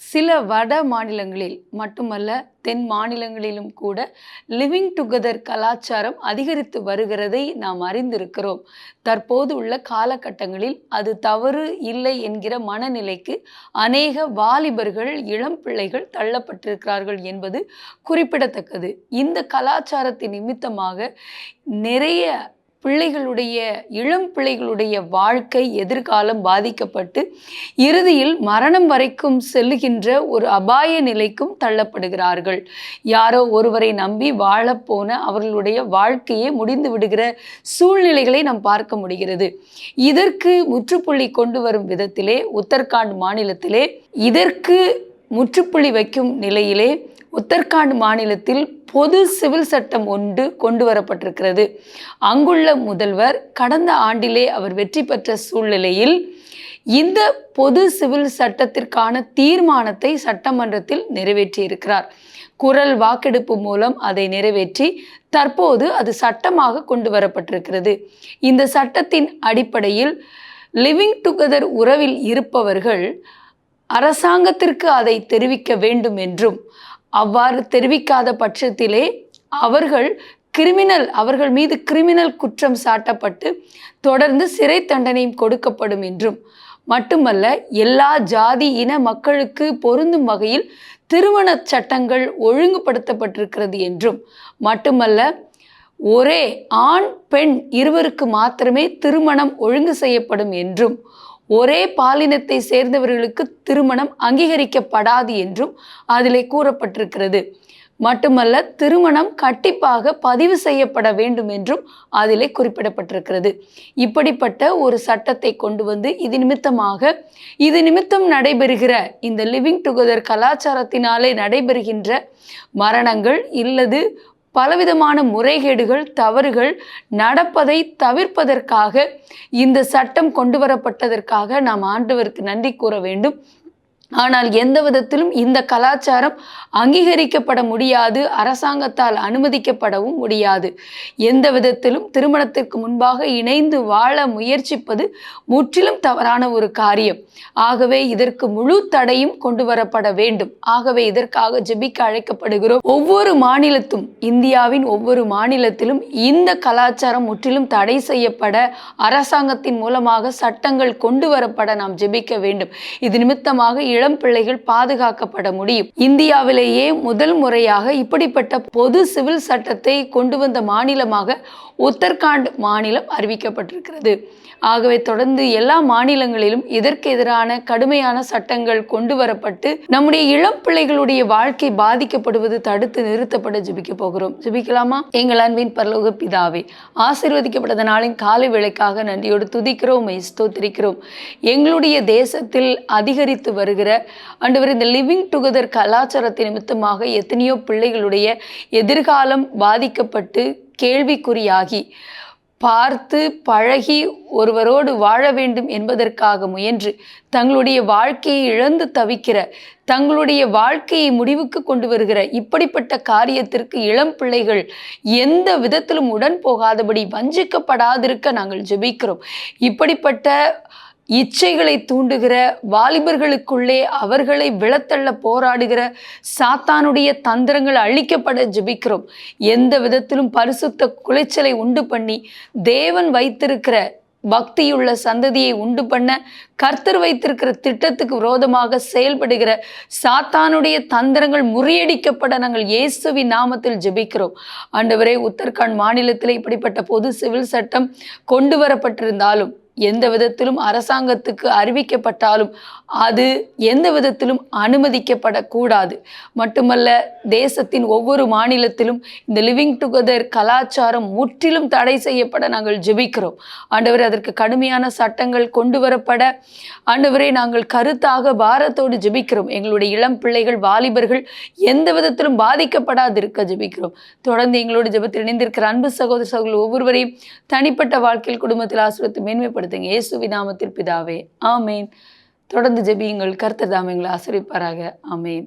சில வட மாநிலங்களில் மட்டுமல்ல தென் மாநிலங்களிலும் கூட லிவிங் டுகெதர் கலாச்சாரம் அதிகரித்து வருகிறதை நாம் அறிந்திருக்கிறோம். தற்போது உள்ள காலகட்டங்களில் அது தவறு இல்லை என்கிற மனநிலைக்கு அநேக வாலிபர்கள் இளம் பிள்ளைகள் தள்ளப்பட்டிருக்கிறார்கள் என்பது குறிப்பிடத்தக்கது. இந்த கலாச்சாரத்தின் நிமித்தமாக நிறைய பிள்ளைகளுடைய இளம் பிள்ளைகளுடைய வாழ்க்கை எதிர்காலம் பாதிக்கப்பட்டு இறுதியில் மரணம் வரைக்கும் செல்லுகின்ற ஒரு அபாய நிலைக்கும் தள்ளப்படுகிறார்கள். யாரோ ஒருவரை நம்பி வாழப்போன அவர்களுடைய வாழ்க்கையே முடிந்து விடுகிற சூழ்நிலைகளை நாம் பார்க்க முடிகிறது. இதற்கு முற்றுப்புள்ளி கொண்டு வரும் விதத்திலே உத்தரகாண்ட் மாநிலத்திலே இதற்கு முற்றுப்புள்ளி வைக்கும் நிலையிலே உத்தரகாண்ட் மாநிலத்தில் பொது சிவில் சட்டம் ஒன்று கொண்டு வரப்பட்டிருக்கிறது அங்குள்ள முதல்வர் கடந்த ஆண்டிலே அவர் வெற்றி பெற்ற சூழ்நிலையில் இந்த பொது சிவில் சட்டத்திற்கான தீர்மானத்தை சட்டமன்றத்தில் நிறைவேற்றியிருக்கிறார். குரல் வாக்கெடுப்பு மூலம் அதை நிறைவேற்றி தற்போது அது சட்டமாக கொண்டு வரப்பட்டிருக்கிறது இந்த சட்டத்தின் அடிப்படையில் லிவிங் டுகெதர் உறவில் இருப்பவர்கள் அரசாங்கத்திற்கு அதை தெரிவிக்க வேண்டும் என்றும் அவ்வாறு தெரிவிக்காத பட்சத்திலே அவர்கள் கிரிமினல் அவர்கள் மீது கிரிமினல் குற்றம் சாட்டப்பட்டு தொடர்ந்து சிறை தண்டனையும் கொடுக்கப்படும் என்றும். மட்டுமல்ல எல்லா ஜாதி இன மக்களுக்கு பொருந்தும் வகையில் திருமண சட்டங்கள் ஒழுங்குபடுத்தப்பட்டிருக்கிறது என்றும். மட்டுமல்ல ஒரே ஆண் பெண் இருவருக்கு மாத்திரமே திருமணம் ஒழுங்கு செய்யப்படும் என்றும். ஒரே பாலினத்தை சேர்ந்தவர்களுக்கு திருமணம் அங்கீகரிக்கப்படாது என்றும் அதிலே கூறப்பட்டிருக்கிறது. மட்டுமல்ல திருமணம் கண்டிப்பாக பதிவு செய்யப்பட வேண்டும் என்றும் அதிலே குறிப்பிடப்பட்டிருக்கிறது. இப்படிப்பட்ட ஒரு சட்டத்தை கொண்டு வந்து இது நிமித்தமாக இது நிமித்தம் நடைபெறுகிற இந்த லிவிங் டுகெதர் கலாச்சாரத்தினாலே நடைபெறுகின்ற மரணங்கள் இல்லது பலவிதமான முறைகேடுகள் தவறுகள் நடப்பதை தவிர்ப்பதற்காக இந்த சட்டம் கொண்டு வரப்பட்டதற்காக நாம் ஆண்டவருக்கு நன்றி கூற வேண்டும். ஆனால் எந்த விதத்திலும் இந்த கலாச்சாரம் அங்கீகரிக்கப்பட முடியாது அரசாங்கத்தால் அனுமதிக்கப்படவும் முடியாது. எந்த விதத்திலும் திருமணத்திற்கு முன்பாக இணைந்து வாழ முயற்சிப்பது முற்றிலும் தவறான ஒரு காரியம். ஆகவே இதற்கு முழு தடையும் கொண்டு வரப்பட வேண்டும். ஆகவே இதற்காக ஜெபிக்க அழைக்கப்படுகிறோம். ஒவ்வொரு மாநிலத்தும் இந்தியாவின் ஒவ்வொரு மாநிலத்திலும் இந்த கலாச்சாரம் முற்றிலும் தடை செய்யப்பட அரசாங்கத்தின் மூலமாக சட்டங்கள் கொண்டு வரப்பட நாம் ஜெபிக்க வேண்டும். இது நிமித்தமாக இளம் பிள்ளைகள் பாதுகாக்கப்பட முடியும். இந்தியாவிலேயே முதல் முறையாக இப்படிப்பட்ட பொது சிவில் சட்டத்தை கொண்டு வந்த மாநிலமாக உத்தரகாண்ட் மாநிலம் அறிவிக்கப்பட்டிருக்கிறது. ஆகவே தொடர்ந்து எல்லா மாநிலங்களிலும் இதற்கு எதிரான கடுமையான சட்டங்கள் கொண்டு வரப்பட்டு நம்முடைய இளம் பிள்ளைகளுடைய வாழ்க்கை பாதிக்கப்படுவது தடுத்து நிறுத்தப்பட ஜிபிக்க போகிறோம். ஜிபிக்கலாமா? எங்கள் அன்பின் பரலோக பிதாவே ஆசீர்வதிக்கப்பட்ட நாளின் காலை விளைக்காக நன்றியோடு துதிக்கிறோம் ஸ்தோத்திரிக்கிறோம் எங்களுடைய தேசத்தில் அதிகரித்து வருகிற ஆண்டவர் இந்த லிவிங் டுகெதர் கலாச்சாரத்தை நிமித்தமாக எத்தனையோ பிள்ளைகளுடைய எதிர்காலம் பாதிக்கப்பட்டு கேள்விக்குறியாகி பார்த்து பழகி ஒருவரோடு வாழ வேண்டும் என்பதற்காக முயன்று தங்களுடைய வாழ்க்கையை இழந்து தவிக்கிற தங்களுடைய வாழ்க்கையை முடிவுக்கு கொண்டு வருகிற இப்படிப்பட்ட காரியத்திற்கு இளம் பிள்ளைகள் எந்த விதத்திலும் உடன் போகாதபடி வஞ்சிக்கப்படாதிருக்க நாங்கள் ஜெபிக்கிறோம். இப்படிப்பட்ட இச்சைகளை தூண்டுகிற வாலிபர்களுக்குள்ளே அவர்களை விழத்தள்ள போராடுகிற சாத்தானுடைய தந்திரங்கள் அழிக்கப்பட ஜெபிக்கிறோம். எந்த விதத்திலும் பரிசுத்த குலைச்சலை உண்டு பண்ணி தேவன் வைத்திருக்கிற பக்தியுள்ள சந்ததியை உண்டு பண்ண கர்த்தர் வைத்திருக்கிற திட்டத்துக்கு விரோதமாக செயல்படுகிற சாத்தானுடைய தந்திரங்கள் முறியடிக்கப்பட நாங்கள் இயேசுவி நாமத்தில் ஜெபிக்கிறோம். ஆண்டவரே உத்தரகாண்ட் மாநிலத்தில் இப்படிப்பட்ட பொது சிவில் சட்டம் கொண்டு வரப்பட்டிருந்தாலும் எந்த விதத்திலும் அரசாங்கத்துக்கு அறிவிக்கப்பட்டாலும் அது எந்த விதத்திலும் அனுமதிக்கப்படக்கூடாது. மட்டுமல்ல தேசத்தின் ஒவ்வொரு மாநிலத்திலும் இந்த லிவிங் டுகெதர் கலாச்சாரம் முற்றிலும் தடை செய்யப்பட நாங்கள் ஜெபிக்கிறோம். ஆண்டவர் அதற்கு கடுமையான சட்டங்கள் கொண்டு வரப்பட ஆண்டவரை நாங்கள் கருத்தாக பாரத்தோடு ஜெபிக்கிறோம். எங்களுடைய இளம் பிள்ளைகள் வாலிபர்கள் எந்த விதத்திலும் பாதிக்கப்படாதிருக்க ஜெபிக்கிறோம். தொடர்ந்து எங்களோட ஜெபத்தில் இணைந்திருக்கிற அன்பு சகோதர சகோதரர்கள் ஒவ்வொருவரையும் தனிப்பட்ட வாழ்க்கையில் குடும்பத்தில் ஆசிரியத்தை பயன்படுத்துங்க இயேசு விநாமத்தில் பிதாவே ஆமேன். தொடர்ந்து ஜெபியுங்கள் கர்த்தர் தாமங்களை ஆசிரிப்பாராக ஆமேன்.